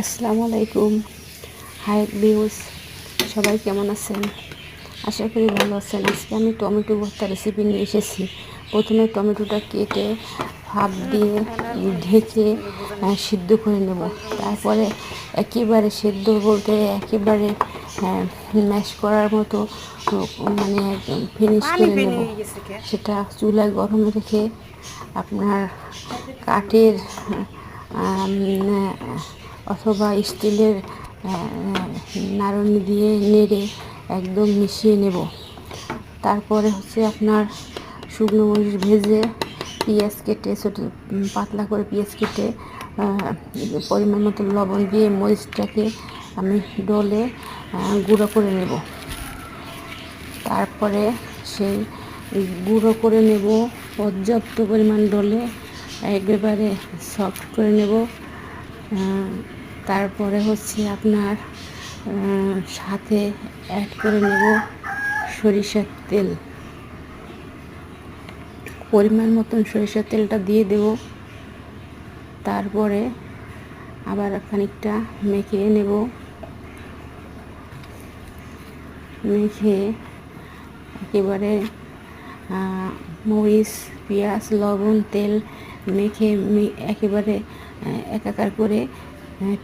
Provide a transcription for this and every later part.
আসসালামু আলাইকুম। High views সবাই কেমন আছেন? আশা করি ভালো আছেন। আজকে আমি টমেটো ভর্তা রেসিপি নিয়ে এসেছি। প্রথমে টমেটোটা কেটে ভাপ দিয়ে ঢেকে সিদ্ধ করে নেব। তারপরে একেবারে সেদ্ধ বলতে একেবারে ম্যাশ করার মতো মানে ফিনিশ করে নেব। সেটা চুলায় গরম রেখে আপনার কাঠের অথবা স্টিলের নাড়নি দিয়ে নেড়ে একদম মিশিয়ে নেব। তারপরে হচ্ছে আপনার শুকনো মরিচ ভেজে পেঁয়াজ কেটে, ছোটো পাতলা করে পেঁয়াজ কেটে পরিমাণ মতো লবণ দিয়ে মরিচটাকে আমি ডলে গুঁড়ো করে নেব। তারপরে সেই গুঁড়ো করে নেব, পর্যাপ্ত পরিমাণ ডলে, একেবারে সফট করে নেব। তারপরে হচ্ছে আপনার সাথে অ্যাড করে নেব সরিষার তেল। পরিমাণ মতন সরিষার তেলটা দিয়ে দেব। তারপরে আবার খানিকটা মেখে নেব। মেখে একেবারে মরিচ, পেঁয়াজ, লবণ, তেল মেখে একেবারে একাকার করে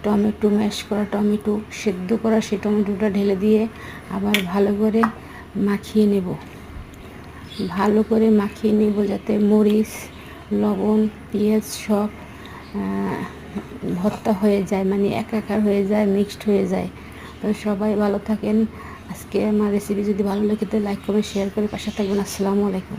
টমেটো ম্যাশ করা, টমেটো সেদ্ধ করা, সেই টমেটোটা ঢেলে দিয়ে আবার ভালো করে মাখিয়ে নেব। ভালো করে মাখিয়ে নেব যাতে মরিচ, লবণ, পেঁয়াজ সব ভর্তা হয়ে যায় মানে একাকার হয়ে যায় মিক্সড হয়ে যায়। তো সবাই ভালো থাকেন। আজকে আমার রেসিপি যদি ভালো লাগে তো লাইক করে শেয়ার করে পাশে থাকবেন। আসসালামু আলাইকুম।